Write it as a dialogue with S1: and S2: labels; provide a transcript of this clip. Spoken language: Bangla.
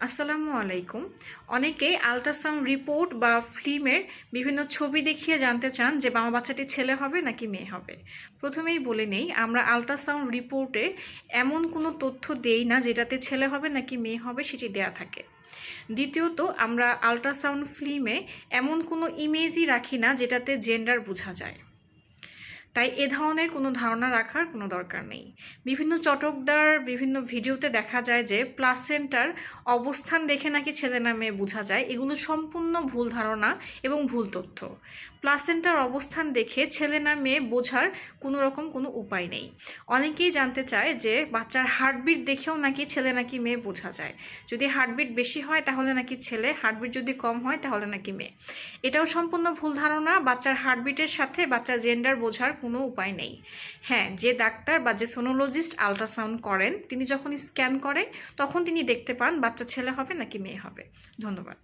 S1: আসসালামু আলাইকুম। অনেকেই আল্ট্রাসাউন্ড রিপোর্ট বা ফিল্মের বিভিন্ন ছবি দেখিয়ে জানতে চান যে বাবা বাচ্চাটি ছেলে হবে নাকি মেয়ে হবে। প্রথমেই বলে নেই, আমরা আল্ট্রাসাউন্ড রিপোর্টে এমন কোনো তথ্য দেই না যেটাতে ছেলে হবে নাকি মেয়ে হবে সেটি দেয়া থাকে। দ্বিতীয়ত, আমরা আল্ট্রাসাউন্ড ফিল্মে এমন কোনো ইমেজই রাখি না যেটাতে জেন্ডার বোঝা যায়। তাই এ ধরনের কোনো ধারণা রাখার কোনো দরকার নেই। বিভিন্ন চটকদার বিভিন্ন ভিডিওতে দেখা যায় যে প্লাসেন্টার অবস্থান দেখে নাকি ছেলে না মেয়ে বোঝা যায়, এগুলো সম্পূর্ণ ভুল ধারণা এবং ভুল তথ্য। প্লাসেন্টার অবস্থান দেখে ছেলে না মেয়ে বোঝার কোনো রকম কোনো উপায় নেই। অনেকেই জানতে চায় যে বাচ্চার হার্টবিট দেখেও নাকি ছেলে নাকি মেয়ে বোঝা যায়। যদি হার্টবিট বেশি হয় তাহলে নাকি ছেলে, হার্টবিট যদি কম হয় তাহলে নাকি মেয়ে। এটাও সম্পূর্ণ ভুল ধারণা, বাচ্চার হার্টবিটের সাথে বাচ্চার জেন্ডার বোঝার কোনো উপায় নেই। হ্যাঁ যে ডাক্তার বা যে সোনোলজিস্ট আলট্রাসাউন্ড করেন, তিনি যখন স্ক্যান করে, তখন তিনি দেখতে পান বাচ্চা ছেলে হবে নাকি মেয়ে হবে। ধন্যবাদ।